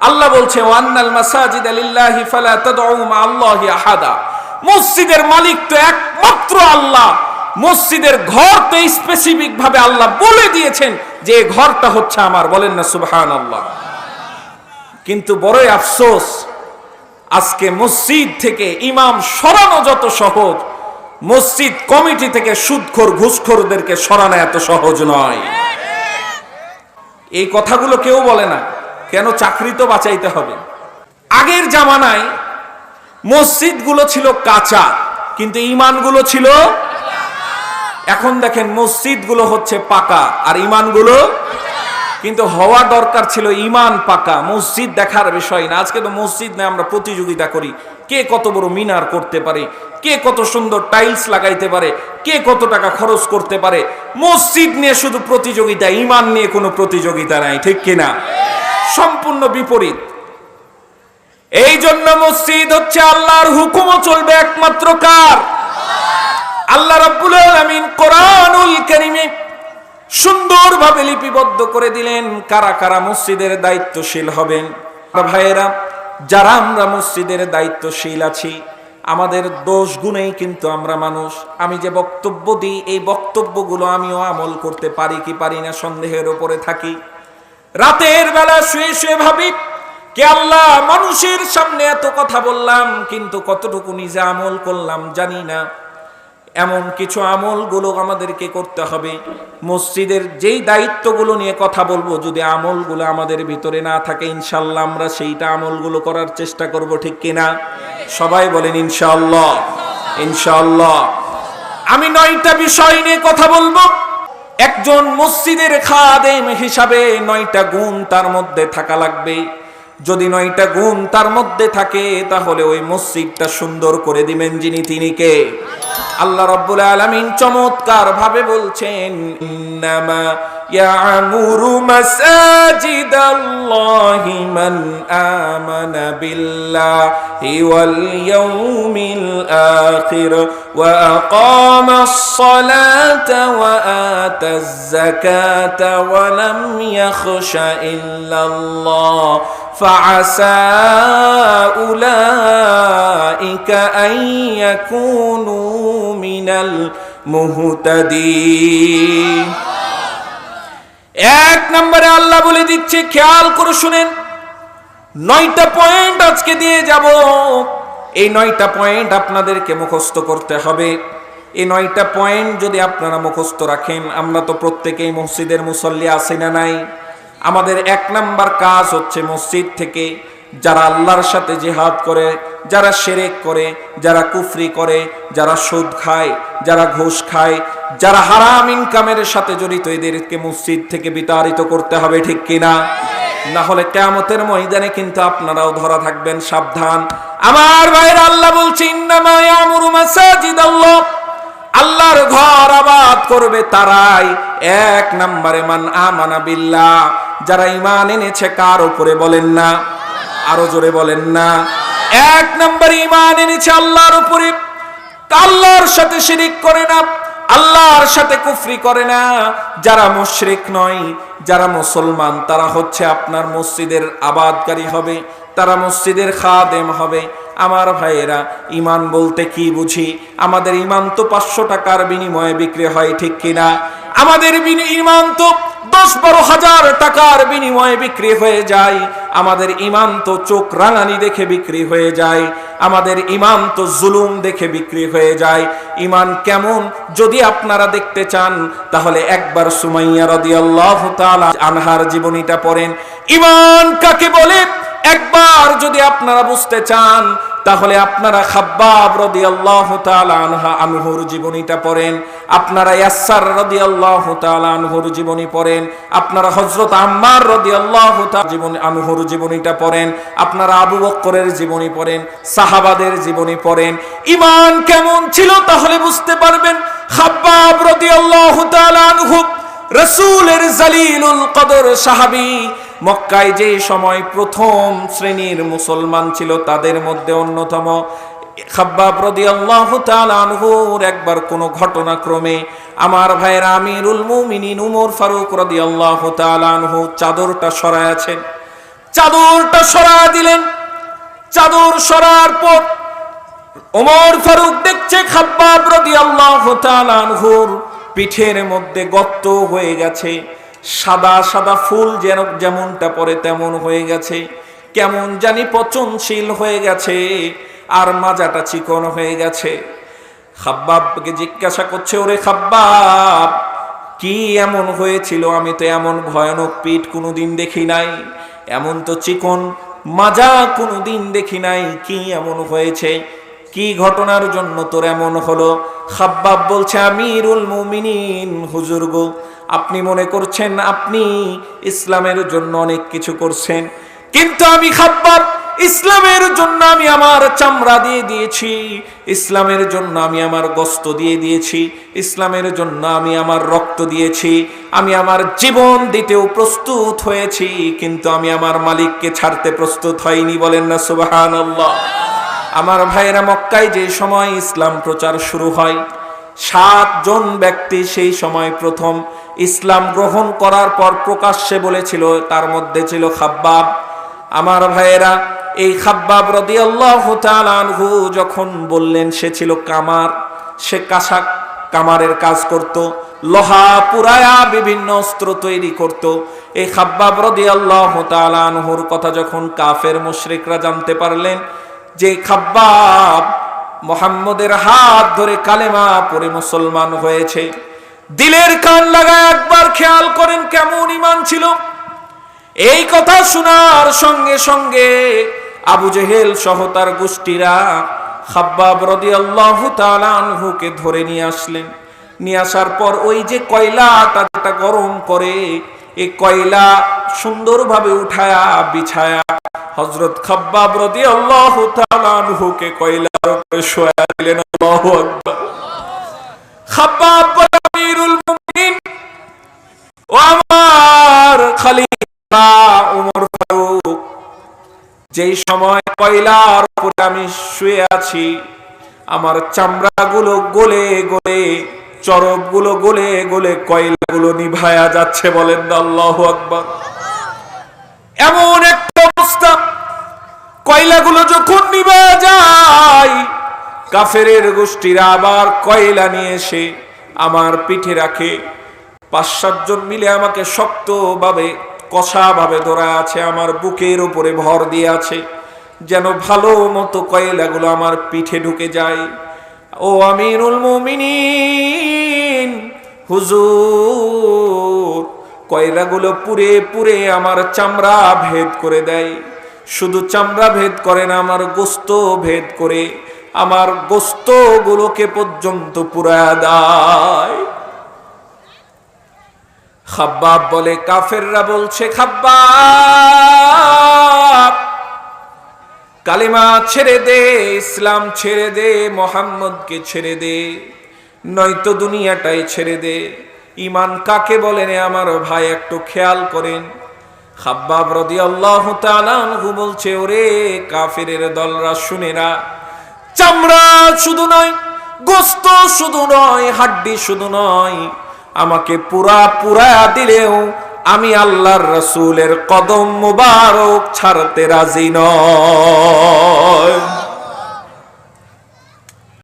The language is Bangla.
আল্লাহ বলছে আল্লাহি মসজিদের মালিক তো একমাত্র আল্লাহ। মসজিদের ঘর তো স্পেসিফিক ভাবে আল্লাহ বলে দিয়েছেন যে ঘরটা হচ্ছে আমার। বলেন না, সুবহানাল্লাহ। কিন্তু বড়ই আফসোস, আজকে মসজিদ থেকে ইমাম সরানো যত সহজ, মসজিদ কমিটি থেকে সুদখোর, ঘুষখোরদেরকে সরানো এত সহজ নয়। এই কথাগুলো কেউ বলে না। কেন চাকরি তো বাঁচাইতে হবে? আগের জামানায় মসজিদগুলো ছিল কাঁচা, কিন্তু ইমানগুলো ছিল এখন দেখেন মসজিদগুলো হচ্ছে পাকা আর ইমানগুলো কিন্তু হওয়া দরকার ছিল ইমান পাকা। মসজিদ দেখার বিষয় না। আজকে তো মসজিদ নিয়ে, আমরা প্রতিযোগিতা করি। কে কত বড় মিনার করতে পারে? কে কত সুন্দর টাইলস লাগাইতে পারে? কে কত টাকা খরচ করতে পারে? মসজিদ নিয়ে শুধু প্রতিযোগিতা ইমান নিয়ে কোনো প্রতিযোগিতা নাই, ঠিক কিনা? সম্পূর্ণ বিপরীত। এই জন্য মসজিদ হচ্ছে আল্লাহর হুকুমও চলবে একমাত্র কার? আল্লাহ রাব্বুল আলামিন কোরআনুল কারীমে সুন্দরভাবে লিপিবদ্ধ করে দিলেন কারা কারা মসজিদের দায়িত্বশীল হবেন। ভাইয়েরা, যারা আমরা মসজিদের দায়িত্বশীল আছি, আমাদের দোষ গুণেই কিন্তু আমরা মানুষ। আমি যে বক্তব্য দিই, এই বক্তব্যগুলো আমিও আমল করতে পারি কি পারি না সন্দেহের ওপরে থাকি। রাতের বেলা শুয়ে শুয়ে ভাবি, কে আল্লাহ মানুষের সামনে এত কথা বললাম, কিন্তু কতটুকু নিজে আমল করলাম জানি না। এমন কিছু আমলগুলো আমাদেরকে করতে হবে। মসজিদের যেই দায়িত্বগুলো নিয়ে কথা বলব, যদি আমলগুলো আমাদের ভিতরে না থাকে ইনশাল্লাহ আমরা সেইটা আমলগুলো করার চেষ্টা করব, ঠিক কিনা সবাই বলেন ইনশাল্লাহ ইনশাল্লাহ আমি নয়টা বিষয় নিয়ে কথা বলব। একজন মসজিদের খাদেম হিসাবে নয়টা গুণ তার মধ্যে থাকা লাগবে। যদি নয়টা গুণ তার মধ্যে থাকে, তাহলে ওই মসজিদটা সুন্দর করে দিবেন যিনি তিনি কে? আল্লাহ রাব্বুল আলামিন চমৎকার ভাবে বলছেন, ইন্নামা ইয়ামুরু মাসাজিদাল্লাহি মান আমানা বিল্লাহি ওয়াল ইয়াউমিল আখির ওয়া আকামাস সালাতা ওয়া আতাজ যাকাতা ওয়া লাম ইয়াখশা ইল্লাল্লাহ। فعسى أولئك أن يكونوا من المهتدين এক নম্বরে আল্লাহ বলে দিচ্ছে খেয়াল করে শুনেন নয়টা পয়েন্ট আজকে দিয়ে যাব এই নয়টা পয়েন্ট আপনাদেরকে মুখস্থ করতে হবে এই নয়টা পয়েন্ট যদি আপনারা মুখস্থ রাখেন আমরা তো প্রত্যেকেই মসজিদের মুসল্লি আসি না নাই আমাদের এক নাম্বার কাজ হচ্ছে মসজিদ থেকে যারা আল্লাহর সাথে জিহাদ করে, যারা সেরেক করে, যারা কুফরি করে, যারা সুদ খায়, যারা ঘুষ খায়, যারা হারাম ইনকামের সাথে জড়িত, এদেরকে মসজিদ থেকে বিতাড়িত করতে হবে, ঠিক কিনা? না হলে কেমতের ময়দানে কিন্তু আপনারাও ধরা থাকবেন, সাবধান। আমার ভাইরা আল্লাহ বলছে করবে তারাই। এক নম্বরে মান আমানা বিল্লাহ। যারা ইমান এনেছে, কার উপরে বলেন না? আরও জোরে বলেন না। এক নম্বরে ইমান এনেছে, আল্লাহর উপরে। আল্লাহর সাথে শিরিক করে না, আল্লাহর সাথে কুফরি করে না। যারা মুশরিক নয়, যারা মুসলমান, তারা হচ্ছে আপনার মসজিদের আবাদকারী হবে, তারা মসজিদের খাদেম হবে। আমার ভাইয়েরা ইমান বলতে কি বুঝি? আমাদের ইমান তো পাঁচশো টাকার বিনিময়ে বিক্রি হয়, ঠিক কিনা আমাদের ইমান তো দশ বারো হাজার টাকার বিনিময়ে বিক্রি হয়ে যায়। আমাদের ইমান তো চোখ রাঙানি দেখে বিক্রি হয়ে যায়। আমাদের ইমান তো জুলুম দেখে বিক্রি হয়ে যায়। ইমান কেমন? যদি আপনারা দেখতে চান, তাহলে একবার সুমাইয়া রাদিয়াল্লাহু আনহার জীবনীটা পড়েন। ইমান কাকে বলে? একবার যদি আপনারা বুঝতে চান, তাহলে আপনারা খাব্বাব রাদিয়াল্লাহু তাআলা আনহা আনহুর জীবনীটা পড়েন। আপনারা ইয়াসার রাদিয়াল্লাহু তাআলা আনহুর জীবনী পড়েন। আপনারা হযরত আম্মার রাদিয়াল্লাহু তাআলা জীবনী আনহুর জীবনীটা পড়েন। আপনারা আবু বক্করের জীবনী পড়েন, সাহাবাদের জীবনী পড়েন। ইমান কেমন ছিল তাহলে বুঝতে পারবেন। খাব্বাব রাদিয়াল্লাহু তাআলা আনহু, রসুলের জালিলুল কদর সাহাবি মক্কায় যে সময় প্রথম শ্রেণির মুসলমান ছিল, তাদের মধ্যে অন্যতম। খাব্বাব রাদিয়াল্লাহু তাআলা আনহুর একবার কোনো ঘটনাক্রমে আমার ভাইয়ের আমিরুল মুমিনিন উমর ফারুক রাদিয়াল্লাহু তাআলা আনহু চাদরটা সরায় আছেন। চাদরটা সরা দিলেন। চাদর সরার পর ওমর ফারুক দেখছে খাব্বাব রাদিয়াল্লাহু তাআলা আনহুর পিঠের মধ্যে গর্ত হয়ে গেছে। সাদা সাদা ফুল যেন যেমনটা পরে তেমন হয়ে গেছে। কেমন জানি পচনশীল হয়ে গেছে, আর মাজাটা চিকন হয়ে গেছে। খাব্বাবকে জিজ্ঞাসা করছে, ওরে খাব্বাব, কি এমন হয়েছিল? আমি তো এমন ভয়ানক পিঠ কোনোদিন দেখি নাই। এমন তো চিকন মাজা কোনোদিন দেখি নাই, কি এমন হয়েছে? কি ঘটনার জন্য তোর এমন হলো? খাব্বাব বলছে, আমিরুল মুমিনিন, হুজুর গো, আপনি মনে করছেন আপনি ইসলামের জন্য অনেক কিছু করছেন। কিন্তু আমি খাব্বাব, ইসলামের জন্য আমি আমার চামড়া দিয়ে দিয়েছি, ইসলামের জন্য আমি আমার গস্ত দিয়ে দিয়েছি, ইসলামের জন্য আমি আমার রক্ত দিয়েছি, আমি আমার জীবন দিতেও প্রস্তুত হয়েছি, কিন্তু আমি আমার মালিককে ছাড়তে প্রস্তুত হয়নি বলেন না সুবাহান আমার ভাইয়েরা মক্কায় যে সময় ইসলাম প্রচার শুরু হয়, সাতজন ব্যক্তি সেই সময় প্রথম ইসলাম গ্রহণ করার পর প্রকাশ্যে বলেছিল, তার মধ্যে ছিল খাব্বাব। আমার ভাইয়েরা, এই খাব্বাব রাদিয়াল্লাহু আনহু যখন বললেন, সে ছিল কামার, সে কাঁসা কামারের কাজ করত, লোহা পুরায়া বিভিন্ন অস্ত্র তৈরি করত। এই খাব্বাব রাদিয়াল্লাহু তাআলা আনহুর কথা যখন কাফের মুশরিকরা জানতে পারলেন যে খাব্বাব মোহাম্মদের হাত ধরে কালেমা পড়ে মুসলমান হয়েছে। দিলের কান লাগায় একবার খেয়াল করেন কেমন ইমান ছিল। এই কথা শোনার সঙ্গে সঙ্গে আবু জেহেল সহ তার গোষ্ঠীরা খাব্বাব রাদিয়াল্লাহু তাআলা আনহুকে ধরে নিয়ে আসলেন। নিয়ে আসার পর ওই যে কয়লা যেটা গরম করে এই কয়লা সুন্দরভাবে উঠায়া, বিছায়া হযরত খাব্বাব রাদিয়াল্লাহু তাআলা আনহুকে কয়লার উপরে শোয়া দিলেন, আল্লাহু আমার যেই সময় কয়লার উপরে আমি শুয়ে আছি, আমার চামড়াগুলো গলে গলে চরবগুলো গলে গলে কয়লাগুলো নিভায়া যাচ্ছে বলেন আল্লাহু আকবার। এমন একটা অবস্থা, কয়লাগুলো যখন নিভায়া যায়, কাফেরের গোষ্ঠীরা আবার কয়লা নিয়ে এসে আমার পিঠে রাখে। পাঁচ সাতজন মিলে আমাকে শক্তভাবে, কষাভাবে ধরা আছে, আমার বুকের উপরে ভর দিয়ে আছে, যেন ভালো মতো কয়লাগুলো আমার পিঠে ঢুকে যায়। ও আমিরুল মুমিনিন, হুজুর, কয়লাগুলো পুরে পুরে আমার চামড়া ভেদ করে দেয়। শুধু চামড়া ভেদ করে না, আমার গোস্ত ভেদ করে, আমার গোস্ত গুলোকে পর্যন্ত পুরা দেয়। খাব্বাব বলে, কাফেররা বলছে, খাব্বাব! কালিমা ছেড়ে দে, ইসলাম ছেড়ে দে, মোহাম্মদকে ছেড়ে দে, নয়তো দুনিয়াটাই ছেড়ে দে। ইমান কাকে বলেন আমার ভাই, একটু খেয়াল করেন। খাব্বাব রাদিয়াল্লাহু তাআলা আনহু বলছে, ওরে কাফিরের দলরা শুনেরা চামড়া শুধু নয়, গোস্ত শুধু নয়, হাড্ডি শুধু নয়, আমাকে পুরা পুরা দিলেও আমি আল্লাহর রসুলের কদম মুবারক ছাড়তে রাজি নয়।